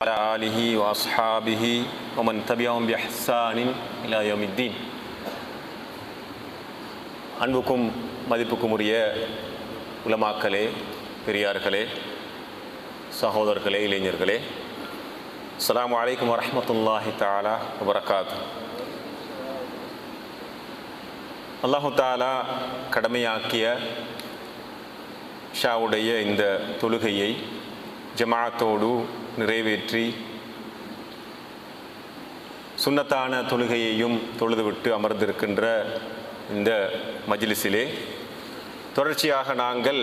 على آله وأصحابه ومن تبعهم بإحسان إلى يوم الدين அன்புக்கும் மதிப்புக்கும் உரிய உலமாக்களே பெரியார்களே சகோதரர்களே இளைஞர்களே அஸ்ஸலாமு அலைக்கும் வரஹ்மத்துல்லாஹி தஆலா வபரகாத்து அல்லாஹு தாலா கடமையாக்கிய ஷாவுடைய இந்த தொழுகையை ஜமாத்தோடு நிறைவேற்றி சுண்ணத்தான தொழுகையையும் தொழுதுவிட்டு அமர்ந்திருக்கின்ற இந்த மஜ்லிஸிலே தொடர்ச்சியாக நாங்கள்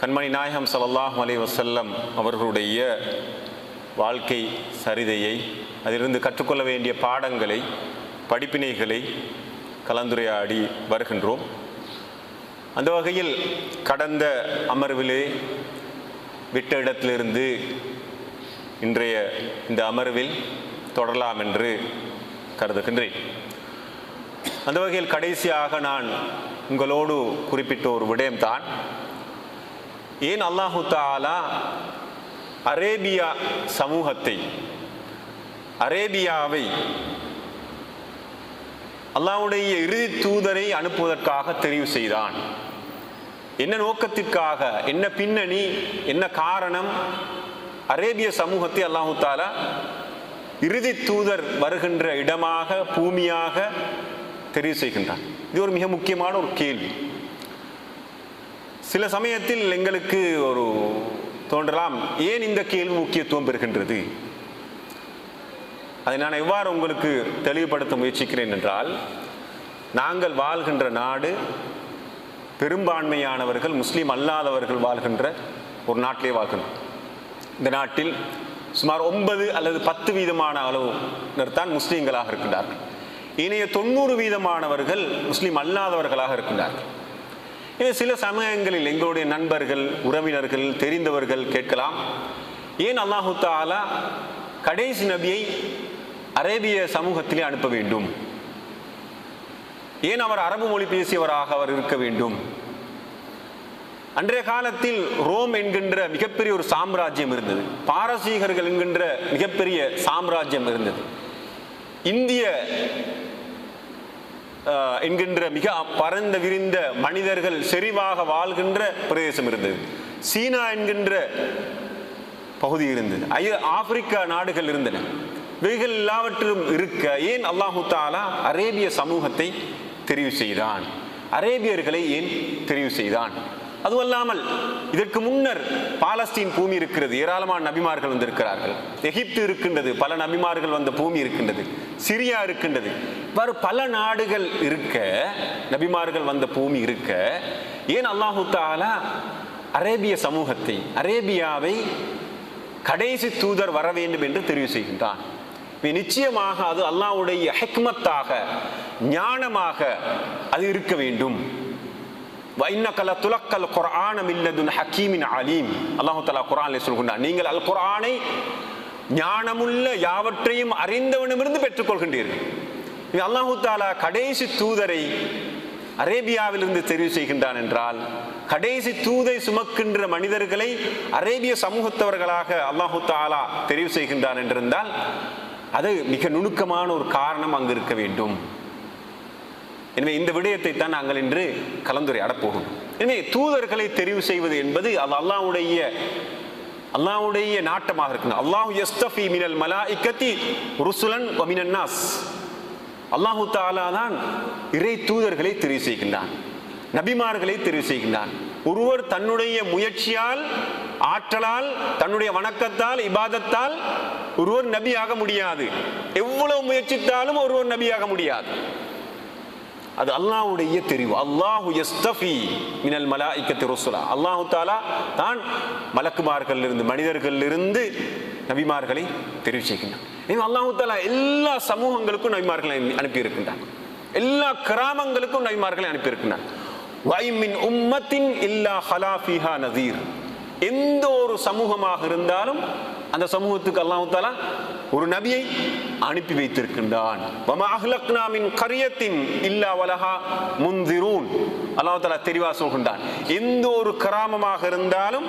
கண்மணி நாயகம் ஸல்லல்லாஹு அலி வசல்லம் அவர்களுடைய வாழ்க்கை சரிதையை அதிலிருந்து கற்றுக்கொள்ள வேண்டிய பாடங்களை படிப்பினைகளை கலந்துரையாடி வருகின்றோம். அந்த வகையில் கடந்த அமர்விலே விட்ட இடத்திலிருந்து இன்றைய இந்த அமர்வில் தொடரலாம் என்று கருதுகின்றேன். அந்த வகையில் கடைசியாக நான் உங்களோடு குறிப்பிட்ட ஒரு விடயம்தான். ஏன் அல்லாஹு தாலா அரேபியா சமூகத்தை அரேபியாவை அல்லாவுடைய இறுதி தூதரை அனுப்புவதற்காக தெரிவு செய்தான். என்ன நோக்கத்திற்காக என்ன பின்னணி என்ன காரணம்? அரேபிய சமூகத்தை அல்லாஹு தாலா இறுதி தூதர் வருகின்ற இடமாக பூமியாக தெரிவு செய்கின்றார் இது ஒரு மிக முக்கியமான ஒரு கேள்வி. சில சமயத்தில் எங்களுக்கு ஒரு தோன்றலாம் ஏன் இந்த கேள்வி முக்கியத்துவம் பெறுகின்றது? அதை நான் எவ்வாறு உங்களுக்கு தெளிவுபடுத்த முயற்சிக்கிறேன் என்றால் நாங்கள் வாழ்கின்ற நாடு பெரும்பான்மையானவர்கள் முஸ்லீம் அல்லாதவர்கள் வாழ்கின்ற ஒரு நாட்டிலே வாழ்கின்றோம் இந்த நாட்டில் சுமார் ஒன்பது அல்லது பத்து வீதமான அளவு தான் முஸ்லீம்களாக இருக்கின்றார்கள். இணைய தொண்ணூறு வீதமானவர்கள் முஸ்லீம் அல்லாதவர்களாக இருக்கின்றார்கள். இது சில சமயங்களில் எங்களுடைய நண்பர்கள் உறவினர்கள் தெரிந்தவர்கள் கேட்கலாம். ஏன் அல்லாஹு தாலா கடைசி நபியை அரேபிய சமூகத்திலே அனுப்ப வேண்டும்? ஏன் அவர் அரபு மொழி பேசியவராக அவர் இருக்க வேண்டும்? அன்றைய காலத்தில் ரோம் என்கின்ற மிகப்பெரிய ஒரு சாம்ராஜ்யம் இருந்தது. பாரசீகர்கள் என்கின்ற மிகப்பெரிய சாம்ராஜ்யம் இருந்தது. இந்திய என்கின்ற மிக பரந்த விரிந்த மனிதர்கள் செறிவாக வாழ்கின்ற பிரதேசம் இருந்தது. சீனா என்கின்ற பகுதி இருந்தது. ஆப்பிரிக்கா நாடுகள் இருந்தன. இவைகள் எல்லாவற்றிலும் இருக்க ஏன் அல்லாஹு தாலா அரேபிய சமூகத்தை தெரிவு செய்தான். அரேபியர்களை ஏன் தெரிவு செய்தான்? அதுவும் அல்லாமல் இதற்கு முன்னர் பாலஸ்தீன் பூமி இருக்கிறது ஏராளமான நபிமார்கள் வந்திருக்கிறார்கள். எகிப்து இருக்கின்றது பல நபிமார்கள் வந்த பூமி இருக்கின்றது சிரியா இருக்கின்றது. இவ்வாறு பல நாடுகள் இருக்க நபிமார்கள் வந்த பூமி இருக்க ஏன் அல்லாஹு தாலா அரேபிய சமூகத்தை அரேபியாவை கடைசி தூதர் வர வேண்டும் என்று தெரிவு செய்கின்றான்? நிச்சயமாக அது அல்லாஹ்வுடைய ஹெக்மத்தாக ஞானமாக அது இருக்க வேண்டும். வைன்னகல துலக்கல் குரானம் மில்லதுன் ஹக்கீமின் அலீம். அல்லாஹ் தலா குர்ஆனில் சொல்கின்றான் நீங்கள் அல் குரானை ஞானமுள்ள யாவற்றையும் அறிந்தவனிடமிருந்து பெற்றுக்கொள்கின்றீர்கள் இது அல்லாஹு தாலா கடைசி தூதரை அரேபியாவிலிருந்து தெரிவு செய்கின்றான் என்றால் கடைசி தூதை சுமக்கின்ற மனிதர்களை அரேபிய சமூகத்தவர்களாக அல்லாஹு தாலா தெரிவு செய்கின்றான் என்றிருந்தால் அது மிக நுணுக்கமான ஒரு காரணம் அங்கு இருக்க வேண்டும். எனவே இந்த விடயத்தை தான் நாங்கள் இன்று கலந்துரையாடப் போகிறோம். எனவே தூதர்களை தெரிவு செய்வது என்பது அது அல்லாஹ்வுடைய அல்லாவுடைய நாட்டமாக இருக்கணும். அல்லாஹ் யஸ்தஃபி மினல் மலாஇக்கத்தி ருசுலன் வ அல்லாஹு தாலா தான் இறை தூதர்களை தெரிவு செய்கின்றான். நபிமார்களை தெரிவு செய்கின்றான். ஒருவர் தன்னுடைய முயற்சியால் ஆற்றலால் தன்னுடைய வணக்கத்தால் இபாதத்தால் ஒருவர் நபியாக முடியாது. எவ்வளவு முயற்சித்தாலும் ஒருவர் நபியாக முடியாது. அது அல்லாஹுடைய தெரிவு. அல்லாஹு யஸ்தஃபி மினல் மலாயிக்கத்தி ருசுலா. அல்லாஹு தாலா தான் மலக்குமார்களிலிருந்து இருந்து நபிமார்களை தெரிவு செய்கின்றான். அல்லாஹு தாலா எல்லா சமூகங்களுக்கும் நபிமார்களை அனுப்பியிருக்கின்றான். எல்லா கிராமங்களுக்கும் நபிமார்களை அனுப்பியிருக்கின்றான். வைமின் உம்மத்தின் இல்லா ஹலாஃபிஹா நதீர். எந்த ஒரு சமூகமாக இருந்தாலும் அந்த சமூகத்துக்கு அல்லாஹு ஒரு நபியை அனுப்பி வைத்திருக்கின்றான். கரியத்தின் இல்லா வலஹா முந்திரூன் அல்லாஹ் தஆலா சொல்கின்றான். எந்த ஒரு கிராமமாக இருந்தாலும்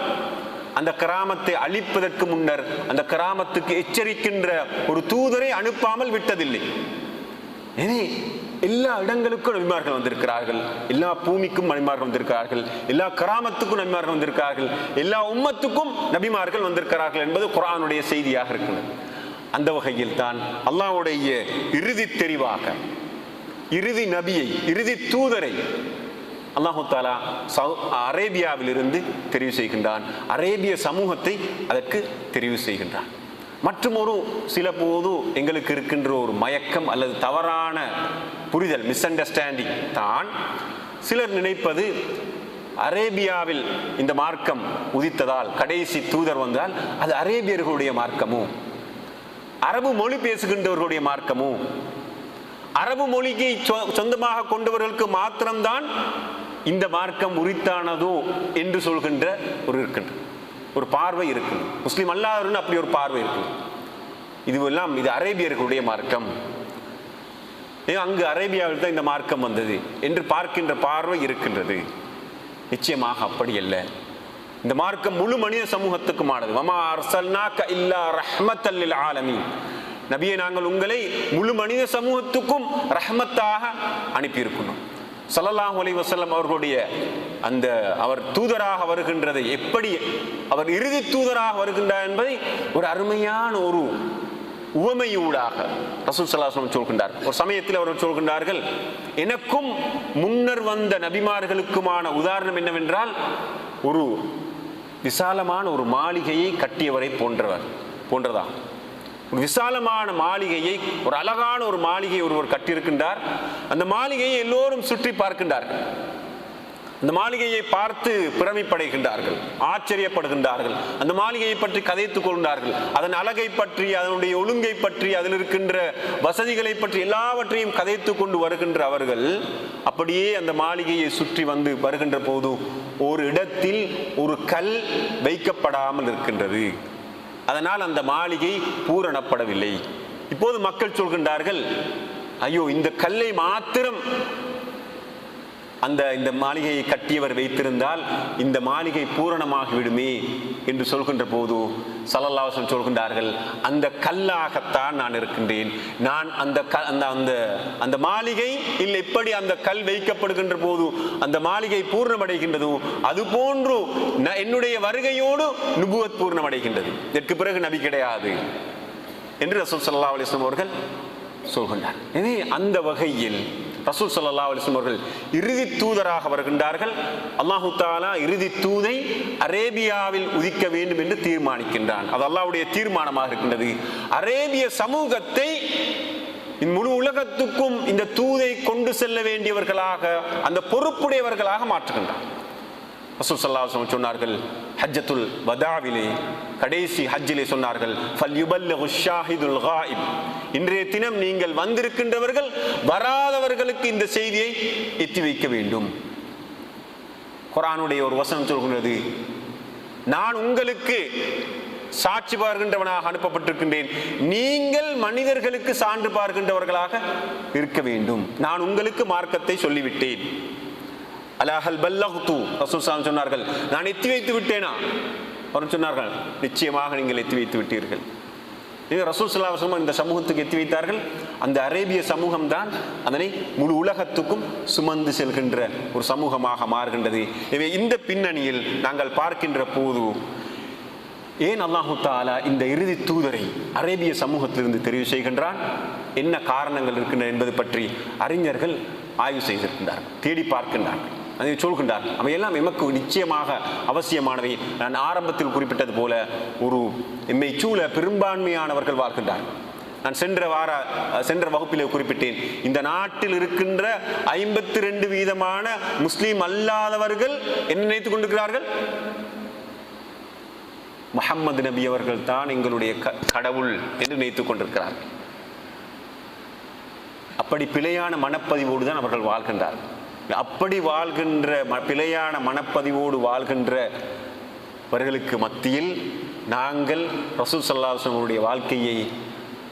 அந்த கிராமத்தை அழிப்பதற்கு முன்னர் அந்த கிராமத்துக்கு எச்சரிக்கின்ற ஒரு தூதரை அனுப்பாமல் விட்டதில்லை. எனவே எல்லா இடங்களுக்கும் நபிமார்கள் வந்திருக்கிறார்கள். எல்லா பூமிக்கும் நபிமார்கள் வந்திருக்கிறார்கள். எல்லா கிராமத்துக்கும் நபிமார்கள் வந்திருக்கிறார்கள். எல்லா உம்மத்துக்கும் நபிமார்கள் வந்திருக்கிறார்கள் என்பது குரானுடைய செய்தியாக இருக்கிறது. அந்த வகையில் தான் அல்லாவுடைய இறுதி தெரிவாக இறுதி நபியை இறுதி தூதரை அல்லாஹு தாலா சவு அரேபியாவிலிருந்து தெரிவு செய்கின்றான். அரேபிய சமூகத்தை அதற்கு தெரிவு செய்கின்றான். மற்றும் ஒரு சில போது எங்களுக்கு இருக்கின்ற ஒரு மயக்கம் அல்லது தவறான புரிதல் மிஸ் அண்டர்ஸ்டாண்டிங் தான் சிலர் நினைப்பது அரேபியாவில் இந்த மார்க்கம் உதித்ததால் கடைசி தூதர் வந்தால் அது அரேபியர்களுடைய மார்க்கமும் அரபு மொழி பேசுகின்றவர்களுடைய மார்க்கமும் அரபு மொழியை சொ- சொந்தமாக கொண்டவர்களுக்கு மாத்திரம்தான் இந்த மார்க்கம் உரித்தானதோ என்று சொல்கின்ற ஒரு இருக்கின்ற ஒரு பார்வை இருக்கு முஸ்லீம் அல்லாதவர்கள் அப்படி ஒரு பார்வை இருக்கு இதுவெல்லாம் இது அரேபியர்களுடைய மார்க்கம். அங்கு அரேபியாவில் தான் இந்த மார்க்கம் வந்தது என்று பார்க்கின்ற பார்வை இருக்கின்றது. நிச்சயமாக அப்படி அல்ல. இந்த மார்க்கம் முழு மனித சமூகத்துக்குமானது. வமா அர்சல்னாக்க இல்லா ரஹ்மத்தல் ஆலமி நபியை நாங்கள் உங்களை முழு மனித சமூகத்துக்கும் ரஹமத்தாக அனுப்பியிருக்கணும் ஸல்லல்லாஹு அலி வசல்லம் அவர்களுடைய அந்த அவர் தூதராக வருகின்றதை எப்படி அவர் இறுதி தூதராக வருகின்றார் என்பதை ஒரு அருமையான ஒரு உவமையூடாக ரசூல் சல்லாஹம் சொல்கின்றார். ஒரு சமயத்தில் அவர்கள் சொல்கின்றார்கள் எனக்கும் முன்னர் வந்த நபிமார்களுக்குமான உதாரணம் என்னவென்றால் ஒரு விசாலமான ஒரு மாளிகையை கட்டியவரை போன்றவர் போன்றதா ஒரு விசாலமான மாளிகையை ஒரு அழகான ஒரு மாளிகை ஒருவர் கட்டியிருக்கின்றார். அந்த மாளிகையை எல்லோரும் சுற்றி பார்க்கின்றார்கள். அந்த மாளிகையை பார்த்து பிரமிப்படைகின்றார்கள் ஆச்சரியப்படுகின்றார்கள். அந்த மாளிகையை பற்றி கதைத்துக் கொள்கின்றார்கள். அதன் அழகை பற்றி அதனுடைய ஒழுங்கை பற்றி அதில் இருக்கின்ற வசதிகளை பற்றி எல்லாவற்றையும் கதைத்துக் கொண்டு வருகின்ற அவர்கள் அப்படியே அந்த மாளிகையை சுற்றி வந்து வருகின்ற போது ஒரு இடத்தில் ஒரு கல் வைக்கப்படாமல் இருக்கின்றது. அதனால் அந்த மாளிகை பூரணப்படவில்லை. இப்போது மக்கள் சொல்கின்றார்கள் ஐயோ இந்த கல்லை மாத்திரம் அந்த இந்த மாளிகையை கட்டியவர் வைத்திருந்தால் இந்த மாளிகை பூரணமாகிவிடுமே என்று சொல்கின்ற போது சல்லல்லாஹன் சொல்கின்றார்கள் அந்த கல்லாகத்தான் நான் இருக்கின்றேன். நான் அந்த க அந்த அந்த அந்த மாளிகை இல்லை எப்படி அந்த கல் வைக்கப்படுகின்ற போது அந்த மாளிகை பூர்ணமடைகின்றதோ அது போன்று ந- என்னுடைய வருகையோடு நுபுவத் பூர்ணமடைகின்றது. இதற்கு பிறகு நபி கிடையாது என்று ரசூல் சல்லா அலிஸ்லாம் அவர்கள் சொல்கின்றார். எனவே அந்த வகையில் ரசூல் சல்லா அலிஸ்லம் அவர்கள் இறுதி தூதராக வருகின்றார்கள். அல்லாஹு தாலா இறுதி தூதை அரேபியாவில் உதிக்க வேண்டும் என்று தீர்மானிக்கின்றான். அது அல்லாவுடைய தீர்மானமாக இருக்கின்றது. அரேபிய சமூகத்தை முழு உலகத்துக்கும் இந்த தூதை கொண்டு செல்ல வேண்டியவர்களாக அந்த பொறுப்புடையவர்களாக மாற்றுகின்றான். ரசூல் சல்லாஹம் சொன்னார்கள் ஹஜ்ஜத்துல் வதாவிலே கடைசி ஹஜ்ஜிலே சொன்னார்கள் ஃபல்யுபல்லிகு ஷாஹிதுல் காயிப். இன்றைய தினம் நீங்கள் வந்திருக்கின்றவர்கள் வராதவர்களுக்கு இந்த செய்தியை எத்தி வைக்க வேண்டும். குரானுடைய ஒரு வசனம் சொல்கின்றது நான் உங்களுக்கு சாட்சி பார்க்கின்றவனாக அனுப்பப்பட்டிருக்கின்றேன். நீங்கள் மனிதர்களுக்கு சான்று பார்க்கின்றவர்களாக இருக்க வேண்டும். நான் உங்களுக்கு மார்க்கத்தை சொல்லிவிட்டேன். அலாஹல் பல்லகுத்து ரசூல் சாமி சொன்னார்கள் நான் எத்தி வைத்து விட்டேனா? அவர் சொன்னார்கள் நிச்சயமாக நீங்கள் எத்தி வைத்து விட்டீர்கள். இது ரசூல் ஸல்லல்லாஹு இந்த சமூகத்துக்கு எத்தி வைத்தார்கள். அந்த அரேபிய சமூகம் தான் அதனை முழு உலகத்துக்கும் சுமந்து செல்கின்ற ஒரு சமூகமாக மாறுகின்றது. எனவே இந்த பின்னணியில் நாங்கள் பார்க்கின்ற போது ஏன் அல்லாஹு தாலா இந்த இறுதி தூதரை அரேபிய சமூகத்திலிருந்து தெரிவு செய்கின்றான்? என்ன காரணங்கள் இருக்கின்றன என்பது பற்றி அறிஞர்கள் ஆய்வு செய்திருக்கின்றார்கள் தேடி பார்க்கின்றார்கள். அதை சொல்கின்றார்கள் அவையெல்லாம் எமக்கு நிச்சயமாக அவசியமானவை. நான் ஆரம்பத்தில் குறிப்பிட்டது போல ஒரு எம்மை சூழ பெரும்பான்மையானவர்கள் வாழ்கின்றார். நான் சென்ற வார சென்ற வகுப்பிலே குறிப்பிட்டேன். இந்த நாட்டில் இருக்கின்ற ஐம்பத்தி ரெண்டு வீதமான முஸ்லீம் அல்லாதவர்கள் என்ன நினைத்துக் கொண்டிருக்கிறார்கள்? முகம்மது நபி அவர்கள் தான் எங்களுடைய க- கடவுள் என்று நினைத்துக் கொண்டிருக்கிறார்கள். அப்படி பிழையான மனப்பதிவோடு தான் அவர்கள் வாழ்கின்றார்கள். அப்படி வாழ்கின்ற பிழையான மனப்பதிவோடு வாழ்கின்றவர்களுக்கு மத்தியில் நாங்கள் ரசூல் சல்லாஹனுடைய வாழ்க்கையை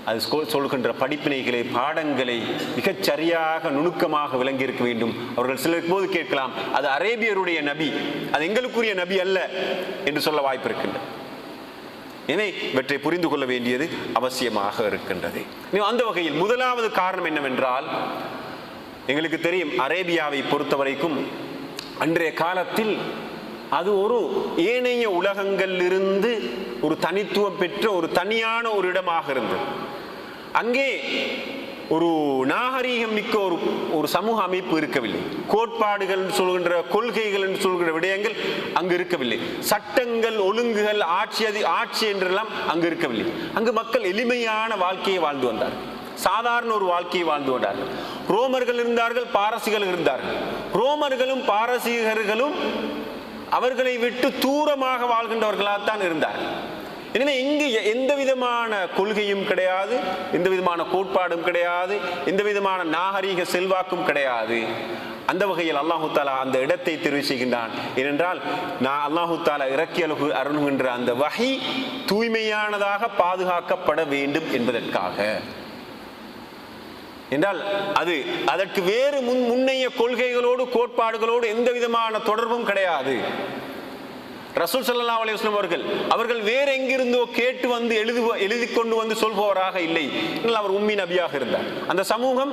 அது சொல்கின்ற படிப்பினைகளை பாடங்களை மிகச் சரியாக நுணுக்கமாக விளங்கி இருக்க வேண்டும். அவர்கள் சிலருக்கு போது கேட்கலாம் அது அரேபியருடைய நபி அது எங்களுக்குரிய நபி அல்ல என்று சொல்ல வாய்ப்பு இருக்கின்றது. எனவே இவற்றை புரிந்து கொள்ள வேண்டியது அவசியமாக இருக்கின்றது. அந்த வகையில் முதலாவது காரணம் என்னவென்றால் எங்களுக்கு தெரியும் அரேபியாவை பொறுத்தவரைக்கும் அன்றைய காலத்தில் அது ஒரு ஏனைய உலகங்களிலிருந்து ஒரு தனித்துவம் பெற்ற ஒரு தனியான ஒரு இடமாக இருந்தது. அங்கே ஒரு நாகரீகம் மிக்க ஒரு ஒரு சமூக அமைப்பு இருக்கவில்லை. கோட்பாடுகள் என்று சொல்கின்ற கொள்கைகள் என்று சொல்கின்ற விடயங்கள் அங்கு இருக்கவில்லை. சட்டங்கள் ஒழுங்குகள் ஆட்சி அதி ஆட்சி என்றெல்லாம் அங்கு இருக்கவில்லை. அங்கு மக்கள் எளிமையான வாழ்க்கையை வாழ்ந்து வந்தார்கள். சாதாரண ஒரு வாழ்க்கையை வாழ்ந்து கொண்டார்கள் ரோமர்கள் இருந்தார்கள் பாரசிகள் இருந்தார்கள். ரோமர்களும் பாரசீகர்களும் அவர்களை விட்டு தூரமாக வாழ்கின்றவர்களாகத்தான் இருந்தார்கள் எனவே இங்கு எந்த விதமான கொள்கையும் கிடையாது எந்த விதமான கோட்பாடும் கிடையாது எந்த விதமான நாகரீக செல்வாக்கும் கிடையாது. அந்த வகையில் அல்லாஹு தாலா அந்த இடத்தை தெரிவு செய்கின்றான். ஏனென்றால் நான் அல்லாஹு தாலா இறக்கி அழகு அருணுகின்ற அந்த வகை தூய்மையானதாக பாதுகாக்கப்பட வேண்டும் என்பதற்காக. என்றால் அது அதற்கு வேறு முன் முன்னைய கொள்கைகளோடு கோட்பாடுகளோடு எந்த விதமான தொடர்பும் கிடையாது. ரசூல் சல்லா அலைஹி அவர்கள் அவர்கள் வேற எங்கிருந்தோ கேட்டு வந்து எழுது எழுதி கொண்டு வந்து சொல்பவராக இல்லை. அவர் உம்மி நபியாக இருந்தார். அந்த சமூகம்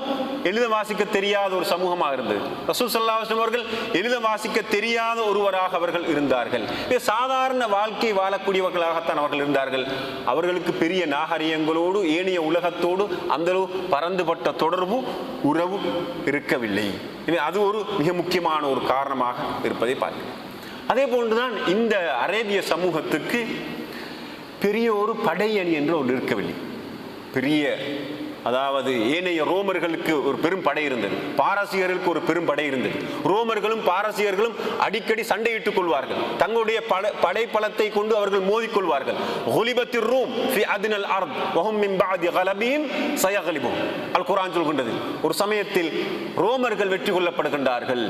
எழுத வாசிக்க தெரியாத ஒரு சமூகமாக இருந்தது. ரசூல் சல்லா அலுவலம் அவர்கள் எழுத வாசிக்க தெரியாத ஒருவராக அவர்கள் இருந்தார்கள். இது சாதாரண வாழ்க்கை வாழக்கூடியவர்களாகத்தான் அவர்கள் இருந்தார்கள். அவர்களுக்கு பெரிய நாகரிகங்களோடு ஏனைய உலகத்தோடு அந்த பறந்துபட்ட தொடர்பு உறவு இருக்கவில்லை. அது ஒரு மிக முக்கியமான ஒரு காரணமாக இருப்பதை பார்க்கிறேன் அதே போன்றுதான் இந்த அரேபிய சமூகத்துக்கு பெரிய ஒரு படையணி என்று ஒன்று இருக்கவில்லை. பெரிய அதாவது ஏனைய ரோமர்களுக்கு ஒரு பெரும் படை இருந்தது. பாரசீகர்களுக்கு ஒரு பெரும் படை இருந்தது. ரோமர்களும் பாரசீகர்களும் அடிக்கடி சண்டையிட்டுக் கொள்வார்கள். தங்களுடைய பட படைப்பலத்தை கொண்டு அவர்கள் மோதிக்கொள்வார்கள் ஒலிபத்திர் ரூம் ஃபி அதினல் அர்த் வஹும் மின் பாதி கலபீம் சயகலிபும் அல் குரான் சொல்கின்றது ஒரு சமயத்தில் ரோமர்கள் வெற்றி கொள்ளப்படுகின்றார்கள்.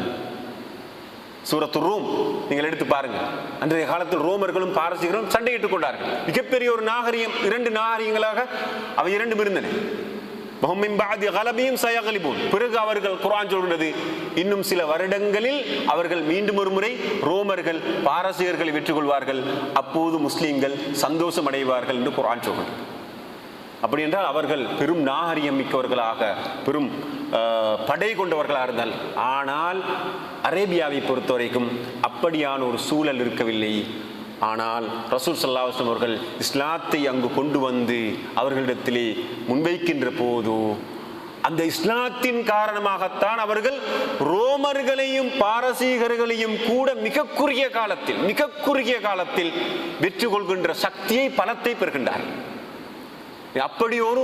சூரத்து ரூம். நீங்கள் எடுத்து பாருங்க அன்றைய காலத்தில் ரோமர்களும் பாரசீகரும் சண்டையிட்டுக் கொண்டார்கள். மிகப்பெரிய ஒரு நாகரிகம் இரண்டு நாகரிகங்களாக அவை இரண்டும் இருந்தன. பாதி பிறகு அவர்கள் குரான் சொல்கிறது இன்னும் சில வருடங்களில் அவர்கள் மீண்டும் ஒரு முறை ரோமர்கள் பாரசீகர்களை வெற்றி கொள்வார்கள். அப்போது முஸ்லீம்கள் சந்தோஷம் அடைவார்கள் என்று குரான் சொல்கிறது அப்படி என்றால் அவர்கள் பெரும் நாகரிகம் மிக்கவர்களாக பெரும் படை கொண்டவர்களாக இருந்தால். ஆனால் அரேபியாவை பொறுத்தவரைக்கும் அப்படியான ஒரு சூழல் இருக்கவில்லை. ஆனால் ரசூல் சல்லாஹம் அவர்கள் இஸ்லாத்தை அங்கு கொண்டு வந்து அவர்களிடத்திலே முன்வைக்கின்ற போது அந்த இஸ்லாத்தின் காரணமாகத்தான் அவர்கள் ரோமர்களையும் பாரசீகர்களையும் கூட மிக குறுகிய காலத்தில் மிக குறுகிய காலத்தில் வெற்றி கொள்கின்ற சக்தியை பலத்தை பெறுகின்றார்கள். அப்படி ஒரு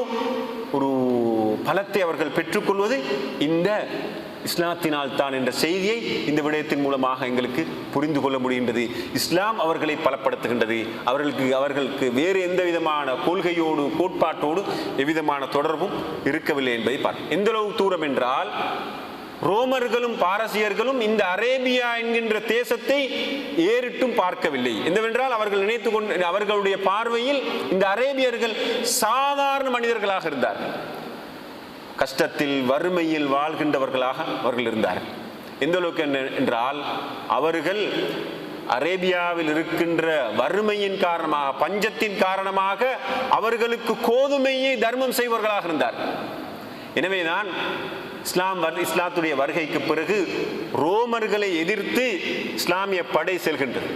ஒரு பலத்தை அவர்கள் பெற்றுக்கொள்வது இந்த இஸ்லாத்தினால் தான் என்ற செய்தியை இந்த விடயத்தின் மூலமாக எங்களுக்கு புரிந்து கொள்ள முடிகின்றது. இஸ்லாம் அவர்களை பலப்படுத்துகின்றது. அவர்களுக்கு அவர்களுக்கு வேறு எந்த விதமான கொள்கையோடு கோட்பாட்டோடு எவ்விதமான தொடர்பும் இருக்கவில்லை என்பதை பார். எந்தளவு தூரம் என்றால் ரோமர்களும் பாரசியர்களும் இந்த அரேபியா என்கின்ற தேசத்தை ஏறிட்டும் பார்க்கவில்லை. என்னவென்றால் அவர்கள் நினைத்து கொண்டு அவர்களுடைய பார்வையில் இந்த அரேபியர்கள் சாதாரண மனிதர்களாக இருந்தார்கள். கஷ்டத்தில் வறுமையில் வாழ்கின்றவர்களாக அவர்கள் இருந்தார்கள். எந்த அளவுக்கு என்றால் அவர்கள் அரேபியாவில் இருக்கின்ற வறுமையின் காரணமாக பஞ்சத்தின் காரணமாக அவர்களுக்கு கோதுமையை தர்மம் செய்வர்களாக இருந்தார் எனவேதான் இஸ்லாம் வர்- இஸ்லாத்துடைய வருகைக்கு பிறகு ரோமர்களை எதிர்த்து இஸ்லாமிய படை செல்கின்றது.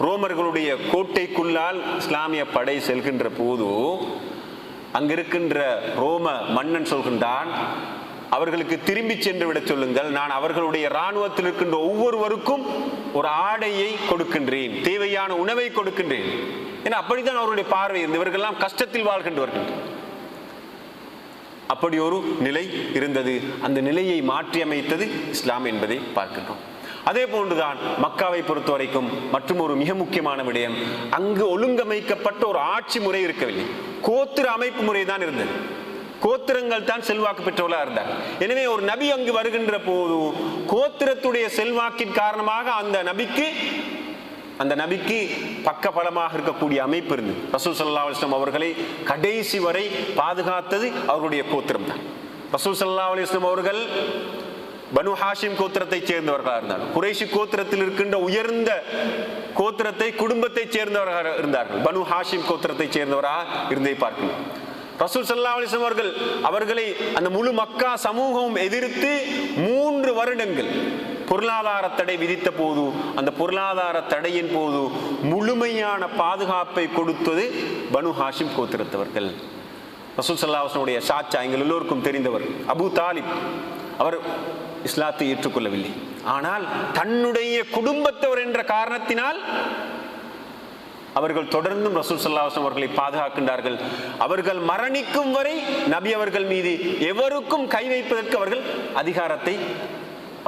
ரோமர்களுடைய கோட்டைக்குள்ளால் இஸ்லாமிய படை செல்கின்ற போது அங்கிருக்கின்ற ரோம மன்னன் சொல்கின்றான் அவர்களுக்கு திரும்பி சென்று விட சொல்லுங்கள். நான் அவர்களுடைய இராணுவத்தில் இருக்கின்ற ஒவ்வொருவருக்கும் ஒரு ஆடையை கொடுக்கின்றேன் தேவையான உணவை கொடுக்கின்றேன். ஏன்னா அப்படித்தான் அவருடைய பார்வை இருந்தது. இவர்கள்லாம் கஷ்டத்தில் வாழ்கின்றவர்கள். அப்படி ஒரு நிலை இருந்தது. அந்த நிலையை மாற்றி அமைத்தது இஸ்லாம் என்பதை பார்க்கின்றோம். அதே போன்றுதான் மக்காவை பொறுத்த வரைக்கும் மற்றும் ஒரு மிக முக்கியமான விடயம். அங்கு ஒழுங்கமைக்கப்பட்ட ஒரு ஆட்சி முறை இருக்கவில்லை. கோத்திர அமைப்பு முறை தான் இருந்தது. கோத்திரங்கள் தான் செல்வாக்கு பெற்றவர்களாக இருந்தார். எனவே ஒரு நபி அங்கு வருகின்ற போது கோத்திரத்துடைய செல்வாக்கின் காரணமாக அந்த நபிக்கு அந்த நபிக்கு பக்க பலமாக இருக்கக்கூடிய அமைப்பு இருந்தது. ரசூல் சல்லா அலிஸ்லாம் அவர்களை கடைசி வரை பாதுகாத்தது அவருடைய கோத்திரம் தான். ரசூல் சல்லா அலிஸ்லாம் அவர்கள் பனு ஹாஷிம் கோத்திரத்தைச் சேர்ந்தவர்களாக இருந்தார்கள். குறைஷி கோத்திரத்தில் இருக்கின்ற உயர்ந்த கோத்திரத்தை குடும்பத்தை சேர்ந்தவர்களாக இருந்தார்கள். பனு ஹாஷிம் கோத்திரத்தை சேர்ந்தவராக இருந்தே பார்க்கணும் ரசூல் சல்லா அலிஸ்லாம் அவர்கள் அவர்களை அந்த முழு மக்கா சமூகமும் எதிர்த்து மூன்று வருடங்கள் பொருளாதார தடை விதித்த போது அந்த பொருளாதார தடையின் போது முழுமையான பாதுகாப்பை கொடுத்தது பனு ஹாஷிம் கோத்திரத்தவர்கள். ரசூல் சல்லாஹனுடைய சாச்சா எங்கள் எல்லோருக்கும் தெரிந்தவர் அபு தாலிப். அவர் இஸ்லாத்தை ஏற்றுக்கொள்ளவில்லை. ஆனால் தன்னுடைய குடும்பத்தவர் என்ற காரணத்தினால் அவர்கள் தொடர்ந்தும் ரசூல் சல்லாஹம் அவர்களை பாதுகாக்கின்றார்கள். அவர்கள் மரணிக்கும் வரை நபி அவர்கள் மீது எவருக்கும் கை வைப்பதற்கு அவர்கள் அதிகாரத்தை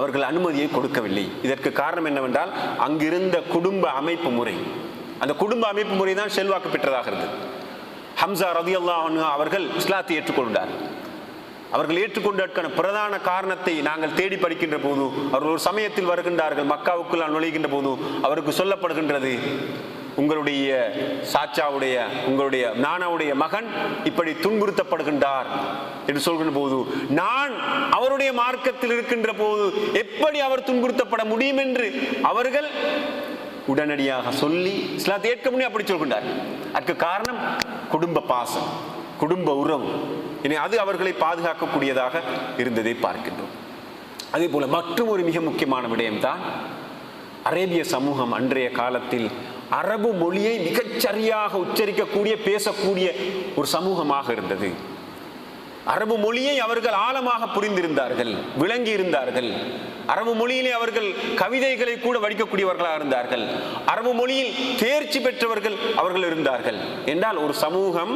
அவர்கள் அனுமதியை கொடுக்கவில்லை. இதற்கு காரணம் என்னவென்றால் அங்கிருந்த குடும்ப அமைப்பு முறை. அந்த குடும்ப அமைப்பு முறை தான் செல்வாக்கு பெற்றதாகிறது ஹம்சா ரதி அவர்கள் இஸ்லாத்தை ஏற்றுக்கொண்டார் அவர்கள் ஏற்றுக்கொண்டதற்கான பிரதான காரணத்தை நாங்கள் தேடி படிக்கின்ற போது அவர்கள் ஒரு சமயத்தில் வருகின்றார்கள் மக்காவுக்குள் நான் நுழைகின்ற போது அவருக்கு சொல்லப்படுகின்றது உங்களுடைய சாச்சாவுடைய உங்களுடைய நானாவுடைய மகன் இப்படி துன்புறுத்தப்படுகின்றார் என்று சொல்கின்ற போது நான் அவருடைய மார்க்கத்தில் இருக்கின்ற போது எப்படி அவர் துன்புறுத்தப்பட முடியும் என்று அவர்கள் உடனடியாக சொல்லி இஸ்லாத்தை ஏற்க முடியும் அப்படி சொல்கின்றார் அதுக்கு காரணம் குடும்ப பாசம் குடும்ப உறவு. இனி அது அவர்களை பாதுகாக்கக்கூடியதாக இருந்ததை பார்க்கின்றோம். அதே போல மற்றும் ஒரு மிக முக்கியமான விடயம்தான் அரேபிய சமூகம் அன்றைய காலத்தில் அரபு மொழியை மிகச்சரியாக உச்சரிக்கக்கூடிய பேசக்கூடிய ஒரு சமூகமாக இருந்தது. அரபு மொழியை அவர்கள் ஆழமாக புரிந்திருந்தார்கள் விளங்கி இருந்தார்கள். அரபு மொழியிலே அவர்கள் கவிதைகளை கூட வடிக்கக்கூடியவர்களாக இருந்தார்கள். அரபு மொழியில் தேர்ச்சி பெற்றவர்கள் அவர்கள் இருந்தார்கள். என்றால் ஒரு சமூகம்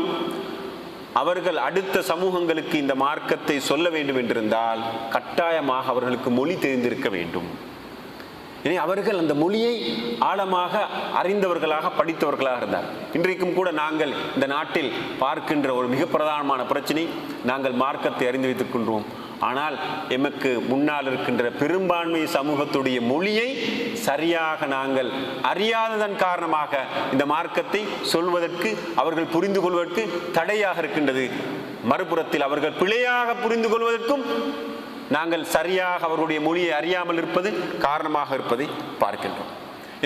அவர்கள் அடுத்த சமூகங்களுக்கு இந்த மார்க்கத்தை சொல்ல வேண்டும் என்றிருந்தால் கட்டாயமாக அவர்களுக்கு மொழி தெரிந்திருக்க வேண்டும். இனி அவர்கள் அந்த மொழியை ஆழமாக அறிந்தவர்களாக படித்தவர்களாக இருந்தார். இன்றைக்கும் கூட நாங்கள் இந்த நாட்டில் பார்க்கின்ற ஒரு மிக பிரதானமான பிரச்சனை நாங்கள் மார்க்கத்தை அறிந்து வைத்திருக்கின்றோம் ஆனால் எமக்கு முன்னால் இருக்கின்ற பெரும்பான்மை சமூகத்துடைய மொழியை சரியாக நாங்கள் அறியாததன் காரணமாக இந்த மார்க்கத்தை சொல்வதற்கு அவர்கள் புரிந்து கொள்வதற்கு தடையாக இருக்கின்றது. மறுபுறத்தில் அவர்கள் பிழையாக புரிந்து கொள்வதற்கும் நாங்கள் சரியாக அவர்களுடைய மொழியை அறியாமல் இருப்பது காரணமாக இருப்பதை பார்க்கின்றோம்.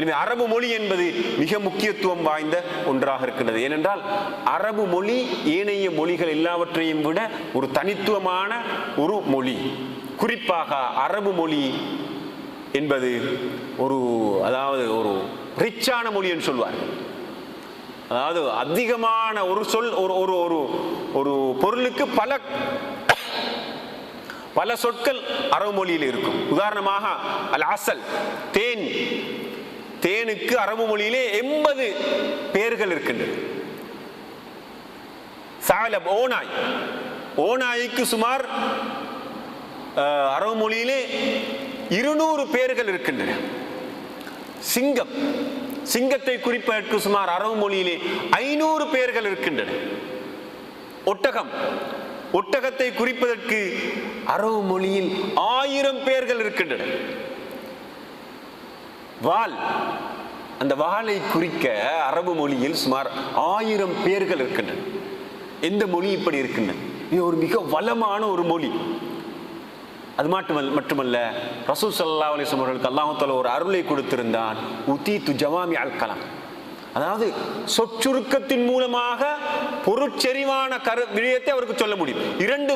எனவே அரபு மொழி என்பது மிக முக்கியத்துவம் வாய்ந்த ஒன்றாக இருக்கின்றது. ஏனென்றால் அரபு மொழி ஏனைய மொழிகள் எல்லாவற்றையும் விட ஒரு தனித்துவமான ஒரு மொழி. குறிப்பாக அரபு மொழி என்பது ஒரு அதாவது ஒரு ரிச்சான மொழி என்று சொல்வார்கள். அதாவது அதிகமான ஒரு சொல் ஒரு ஒரு ஒரு ஒரு பொருளுக்கு பல பல சொற்கள் அரபு மொழியில் இருக்கும். உதாரணமாக அல் அசல் தேன் தேனுக்கு அரபு மொழியிலே எண்பது பேர்கள் இருக்கின்றது சாலப் ஓனாய் ஓனாய்க்கு சுமார் அரபு மொழியிலே இருநூறு பேர்கள் இருக்கின்றன சிங்கம். சிங்கத்தை குறிப்பதற்கு சுமார் அரபு மொழியிலே ஐநூறு பேர்கள் இருக்கின்றன ஒட்டகம். ஒட்டகத்தை குறிப்பதற்கு அரபு மொழியில் ஆயிரம் பேர்கள் இருக்கின்றன வால். அந்த வாளை குறிக்க அரபு மொழியில் சுமார் ஆயிரம் பேர்கள் இருக்கின்றன எந்த மொழி இப்படி இருக்கின்றன? இது ஒரு மிக வளமான ஒரு மொழி. அது மட்டுமல்ல மட்டுமல்ல ரசூல் சல்லா அலைஹி அவர்களுக்கு ஒரு அருளை கொடுத்திருந்தான். உத்தி து ஜவாமி அல் கலாம். அதாவது சொற்றுருக்கத்தின் மூலமாக பொருட்செறிவான கரு விடயத்தை அவருக்கு சொல்ல முடியும். இரண்டு